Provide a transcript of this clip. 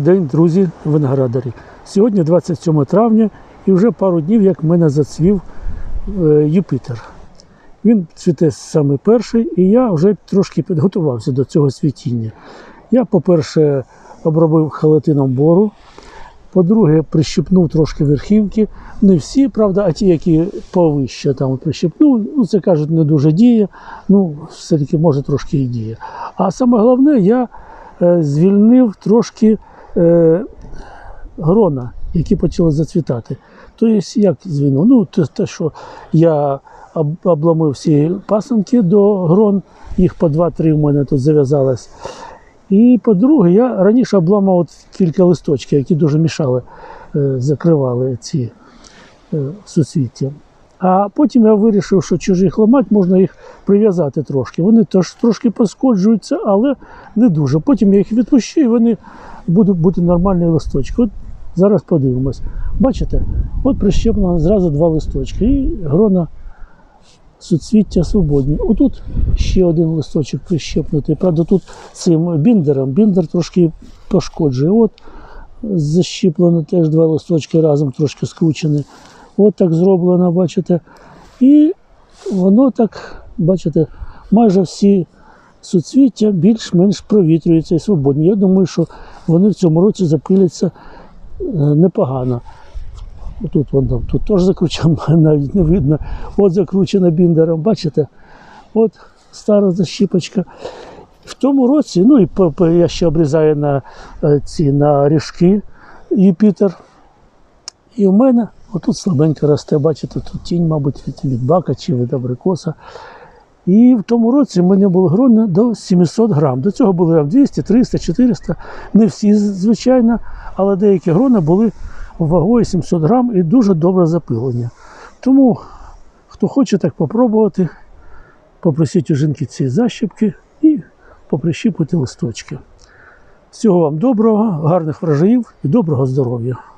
Добрий день, друзі, виноградарі. Сьогодні 27 травня і вже пару днів, як мене зацвів е, Юпітер. Він цвіте саме перший, і я вже трошки підготувався до цього цвітіння. Я, по-перше, обробив халатином бору. По-друге, прищипнув трошки верхівки. Не всі, правда, а ті, які повище там прищипнув, ну це кажуть, не дуже діє. Ну, все-таки може трошки і діє. А саме головне, я е, звільнив трошки е, грона, які почали зацвітати. Тобто, як звільнив? Ну, те, те, що я обламив всі пасанки до грон, їх по 2-3 в мене тут зав'язалось. І по-друге, я раніше обламав кілька листочків, які дуже мішали, е, закривали ці е, суцвіття. А потім я вирішив, що чужих ламати можна їх прив'язати трошки. Вони теж трошки поскоджуються, але не дуже. Потім я їх відпущу і вони будуть бути нормальні листочки. От зараз подивимось. Бачите, от прищеплено зразу два листочки. І грона суцвіття свободні. Отут ще один листочок прищепнутий. Правда, тут цим біндером. Біндер трошки пошкоджує. От защіплено теж два листочки разом трошки скручені. От так зроблено, бачите. І воно так, бачите, майже всі суцвіття більш-менш провітрюються і свободні. Я думаю, що вони в цьому році запиляться е, непогано. Тут воно тут теж закручено, навіть не видно. От закручено біндером, бачите? От стара защіпочка. В тому році, ну і я ще обрізаю на е, ці на ріжки Юпітер. І в мене отут слабенько росте, бачите, тут тінь, мабуть, від, від бака чи від абрикоса. І в тому році в мене було грони до 700 грам. До цього були 200, 300, 400. Не всі, звичайно, але деякі грони були вагою 700 грам і дуже добре запилення. Тому, хто хоче так попробувати, попросіть у жінки ці защіпки і поприщіпуйте листочки. Всього вам доброго, гарних врожаїв і доброго здоров'я!